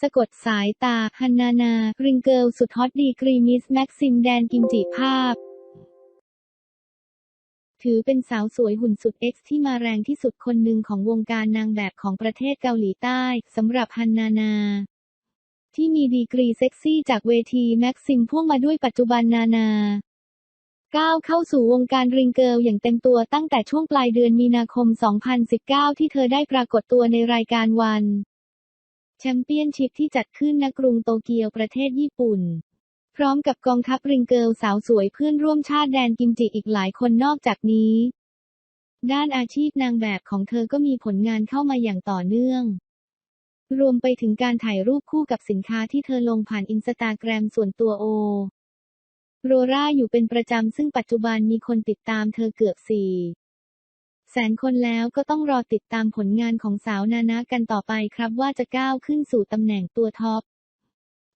สะกดสายตา ฮันนานา ริงเกิลสุดฮอตดีกรีมิส แม็กซิม แดนกิมจิภาพ ถือเป็นสาวสวยหุ่นสุดเอ็กซ์ที่มาแรงที่สุดคนหนึ่งของวงการนางแบบของประเทศเกาหลีใต้สำหรับฮันนานาที่มีดีกรีเซ็กซี่จากเวทีแม็กซิมพ่วงมาด้วยปัจจุบันนานา ก้าวเข้าสู่วงการริงเกิลอย่างเต็มตัวตั้งแต่ช่วงปลายเดือนมีนาคม 2019 ที่เธอได้ปรากฏตัวในรายการวัน แชมเปี้ยนชิพที่จัดขึ้นณกรุงโตเกียวประเทศญี่ปุ่น พร้อมกับกองทัพริงเกิลสาวสวยเพื่อนร่วมชาติแดนกิมจิอีกหลายคนนอกจากนี้ ด้านอาชีพนางแบบของเธอก็มีผลงานเข้ามาอย่างต่อเนื่อง รวมไปถึงการถ่ายรูปคู่กับสินค้าที่เธอลงผ่านอินสตาแกรมส่วนตัวโอ โรราอยู่เป็นประจำซึ่งปัจจุบันมีคนติดตามเธอเกือบสี่ แสนคนแล้วก็ต้องรอติดตามผลงานของสาวนานากันต่อไปครับว่าจะก้าวขึ้นสู่ตำแหน่งตัวท็อป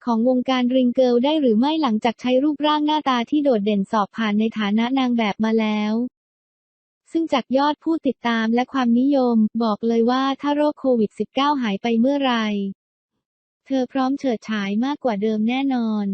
ของวงการริงเกิลได้หรือไม่หลังจากใช้รูปร่างหน้าตาที่โดดเด่นสอบผ่านในฐานะนางแบบมาแล้ว ซึ่งจากยอดผู้ติดตามและความนิยม บอกเลยว่าถ้าโรคโควิด -19 หายไปเมื่อไหรเธอพร้อมเฉิดฉายมากกว่าเดิมแน่นอน